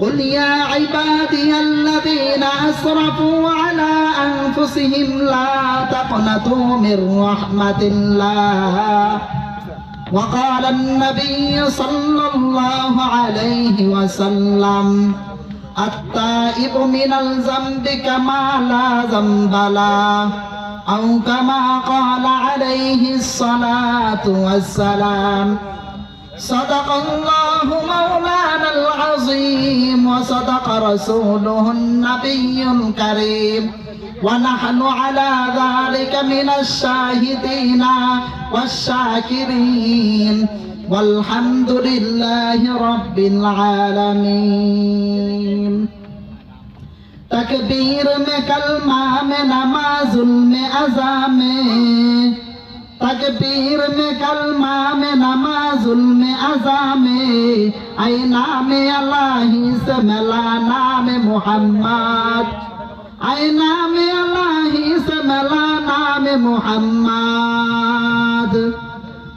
قل يا عبادي الذين أسرفوا على أنفسهم لا تقنطوا من رحمة الله وقال النبي صلى الله عليه وسلم التائب من الذنب كما لا ذنب له أو كما قال عليه الصلاة والسلام صدق الله مولانا العظيم وصدق رسوله النبي الكريم ونحن على ذلك من الشاهدين والشاكرين والحمد لله رب العالمين تكبير میں کلمہ میں نماز میں عزا میں तकबीर में, कलमा में नमाजुल में, अजा में आई नाम अल्लाही से मिला नाम मोहम्मद। आई नाम अल्लाही से मिला नाम मोहम्मद।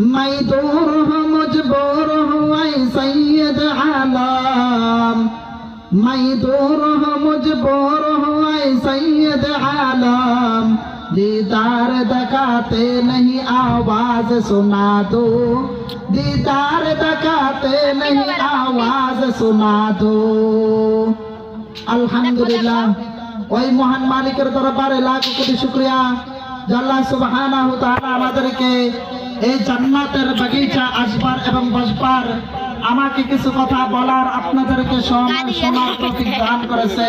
मैं दूर हूँ मजबूर हूँ आई सैयद आलम। मैं दूर हूँ मजबूर हूँ आई सैयद आलम। दीदार दखाते नहीं आवाज सुना दो दीदार दखाते नहीं आवाज सुना दो আলহামদুলিল্লাহ ওই মহান মালিকের দরবারে লাখ কোটি শুক্রিয়া আল্লাহ সুবহানাহু তাআলা আমাদেরকে এই জান্নাতের বাগিচা আসবার এবং বসবার আমাকে কিছু কথা বলার আপনাদেরকে শোনার দান করেছে।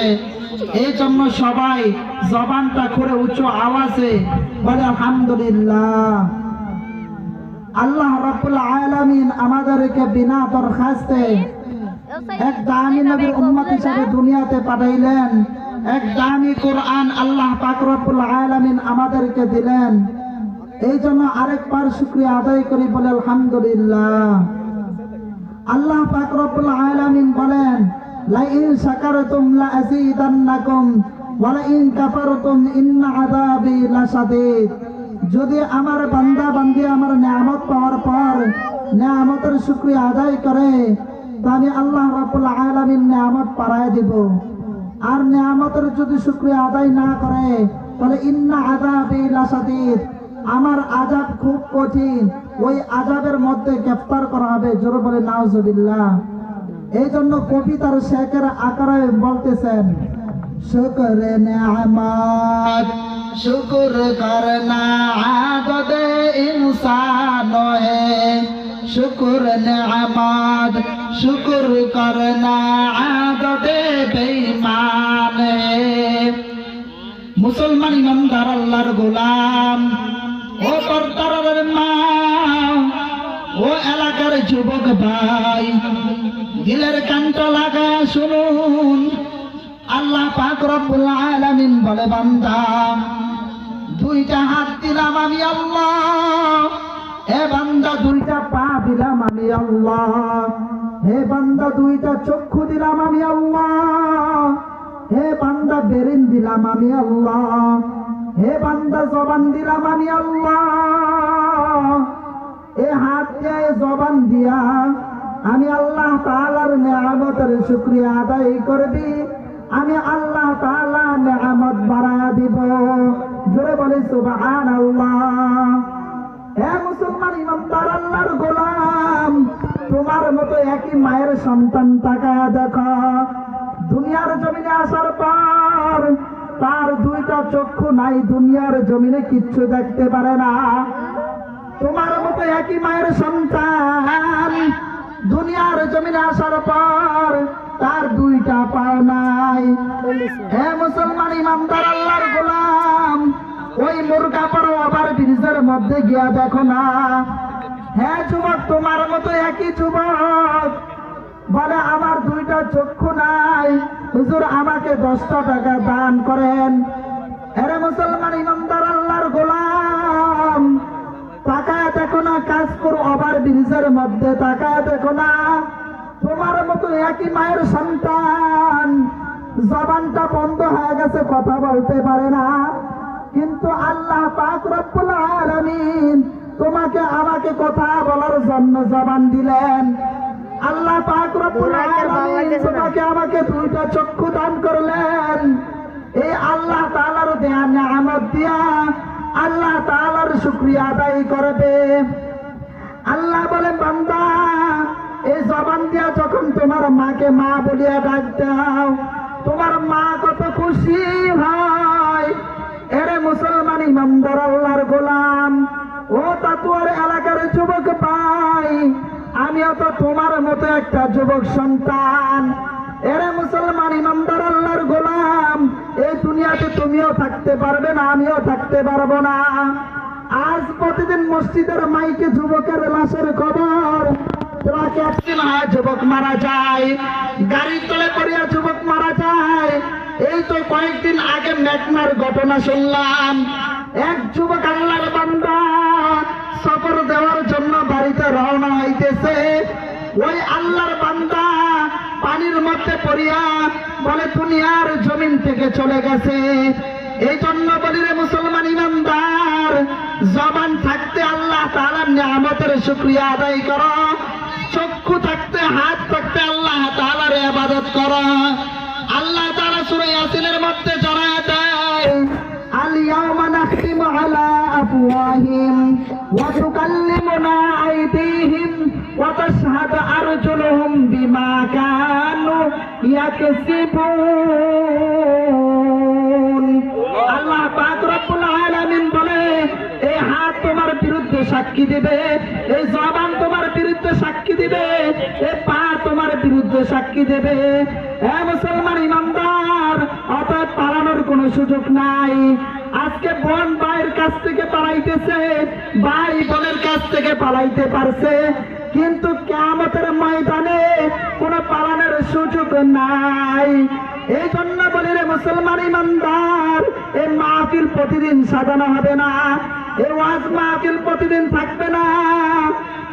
এই জন্য সবাই জবানটা করে উচ্চ আওয়াজে বলে আলহামদুলিল্লাহ। আল্লাহ রাব্বুল আলামিন আমাদেরকে বিনা দরখাস্তে এক দামি নবীর উম্মত হিসাবে দুনিয়াতে পাঠাইলেন। এক দামি কোরআন আল্লাহ পাক রব্বুল আলামিন আমাদেরকে দিলেন। এই জন্য আরেকবার শুকরিয়া আদায় করি বলে আলহামদুলিল্লাহ। আল্লাহ পাক রব্বুল আলামিন বলেন, লাইন শাকারতুম লাযীদান্নাকুম ওয়া লাইন কাফারতুম ইন্না আযাবি লাশাদীদ। যদি আমার বান্দা বান্দি আমার নিয়ামত পাওয়ার পর নিয়ামতের শুকরিয়া আদায় করে, তো আমি আল্লাহ রাব্বুল আলামিন নিয়ামত পাড়ায় দিব। আর নিয়ামতের যদি শুকরিয়া আদায় না করে, তাহলে ইন্না আযাবি লাশাদীদ। আমার আজাব খুব কঠিন। ওই আজাবের মধ্যে গ্রেফতার করা হবে। জোর বলে, নাউজুবিল্লাহ। এই জন্য কবি তার শেখের আকারে বলতেছেন, শুকর শুকুর করনা আদত ইনসান হে। শুকুর নেয়ামত, শুকুর করনা আদত মুসলমান ইমানদার আল্লাহর গোলাম, ও পর্দারের মা ও এলাকার যুবক ভাই, দিলের কানটা লাগা শুনুন। আল্লাহ পাক আলামিন বলে, বান্দা, দুইটা হাত দিলাম আমি আল্লাহ। হে বান্দা, দুইটা পা দিলাম আমি আল্লাহ। হে বান্দা, দুইটা চক্ষু দিলাম আমি আল্লাহ। হে বান্দা, বেরিন দিলাম আমি আল্লাহ। হে বান্দা, জবান দিলাম আমি আল্লাহ। এ হাত দিয়ে জবান দিয়া আমি আল্লাহ তাআলার নিয়ামতের শুক্রিয়া আদায় করবি। আমি আল্লাহ তাআলা নিয়ামত বাড়ায়া দিব। জোরে বলি সুবাহান আল্লাহ হে মুসলমান ইমানদার, আল্লাহর গোলাম, তোমার মতো একই মায়ের সন্তান তাকায়া দেখো। দুনিয়ার জমিনে আসার পর তার দুইটা চক্ষু নাই, দুনিয়ার জমিনে কিচ্ছু দেখতে পারে না। তোমার মতো একই মায়ের সন্তান দুনিয়ার জমিনে আসার পর তার দুইটা পাও নাই। হে মুসলমান ইমানদার আল্লাহর গোলাম, ওই মুরগা পর আবার ব্রিজের মধ্যে গিয়া দেখো না। হ্যাঁ যুবক, তোমার মতো একই যুবক, বলে আমার দুইটা চক্ষু নাই। হুজুর আমাকে দশটা টাকা দান করেন। এরে মুসলমান ইমানদার না কাজ করো ওভার ব্রিজের মধ্যে তাকায় দেখো না। তোমার মতো একই মায়ের সন্তান। জবানটা বন্ধ হয়ে গেছে কথা বলতে পারে না। কিন্তু আল্লাহ পাক রব্বুল আলামিন তোমাকে আমাকে কথা বলার জন্য জবান দিলেন। আল্লাহ পাক রব্বুল আলামিন তোমাকে আমাকে দুইটা চক্ষু দান করলেন। এই আল্লাহ তাআলার দেয়া নিয়ামত দিয়া আল্লাহ তাআলার শুকরিয়া আদায় করবে। আল্লাহ বলে বান্দা এই জবান দিয়া যখন তোমার মাকে মা বলিয়া ডাক দাও, তোমার মা কত খুশি হয় এরে মুসলমান ইমানদার আল্লাহর গোলাম, ও তাতুয়ার এলাকার যুবক পাই আমিও তো তোমার মতো একটা যুবক সন্তান। এরে মুসলমান ইমানদার আল্লাহর গোলাম, এই দুনিয়াতে তুমিও থাকতে পারবে না, আমিও থাকতে পারব না। আজ প্রতিদিন মসজিদের মাইকে যুবকের লাশের খবর। যুবক মারা যায়। পড়িয়া যুবক মারা যায়। এই তো কয়েকদিন আগে ঘটনা শুনলাম। এক যুবক আল্লাহর জন্য বাড়িতে রওনা হইতেছে। ওই আল্লাহর বান্দা পানির মধ্যে পড়িয়া বলে দুনিয়ার জমিন থেকে চলে গেছে। এই জন্য বলি রে মুসলমান ইমানদার জবান থাকতে আল্লাহ তাআলার নিয়ামতের শুকরিয়া আদায় করো চক্ষু থাকতে হাত থাকতে আল্লাহ তাআলার ইবাদত করো আল্লাহ তাআলা সূরা ইয়াসিনের মধ্যে জানায় দেয় اليوم نختم على أفواههم وتكلمنا أيديهم وتشهد أرجلهم بما كانوا يكسبون সাক্ষী দিবে। এই জবান তোমার বিরুদ্ধে সাক্ষী দিবে। এই পা তোমার বিরুদ্ধে সাক্ষী দেবে। হ্যাঁ মুসলমান ইমানদার, অতএব পালানোর কোনো সুযোগ নাই। আজকে বোন ভাইয়ের কাছ থেকে পালাইতেছে, ভাই বোনের কাছ থেকে পালাইতে পারছে। কিন্তু কেমতের ময়দানে কোনো পালানোর সুযোগ নাই। এই জন্য বলি রে মুসলমান ইমানদার এই মাহফিল প্রতিদিন সাজানো হবে না। এই ওয়াজ মাহফিল প্রতিদিন থাকবে না।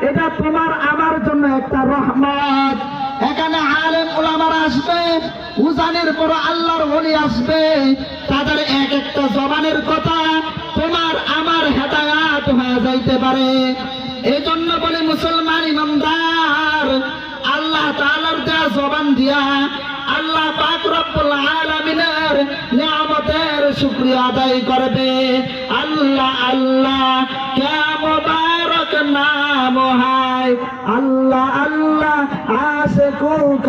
এটা তোমার আমার জন্য একটা রহমত। এখানে আলেম ওলামার আসবে, উজানের পর আল্লাহর বলি আসবে। তাদের এক একটা জবানের কথা তোমার আমার হেদায়াত হয়ে যাইতে পারে। এই জন্য বলে মুসলমান ইমানদার, আল্লাহ তাআলার দেয়া জবান দিয়া আল্লাহ পাক রব্বুল আলামিনের নিয়ামতের শুকরিয়া আদায় করবে। আল্লাহ আল্লাহ কে মুবারক নাম হায়। আল্লাহ আল্লাহ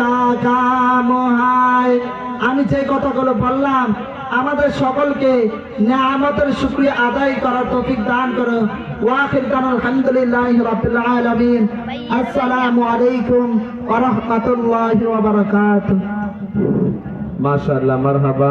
কা কাম হায় আমি যে কথাগুলো বললাম, আমাদের সকলকে নিয়ামতের শুক্রিয়া আদায় করার তৌফিক দান করো। ওয়াখির দান আলহামদুলিল্লাহ রাব্বিল আলামিন। আসসালামু আলাইকুম ওয়া রাহমাতুল্লাহি ওয়া বারাকাতুহু। মাশাআল্লাহ, মারহাবা।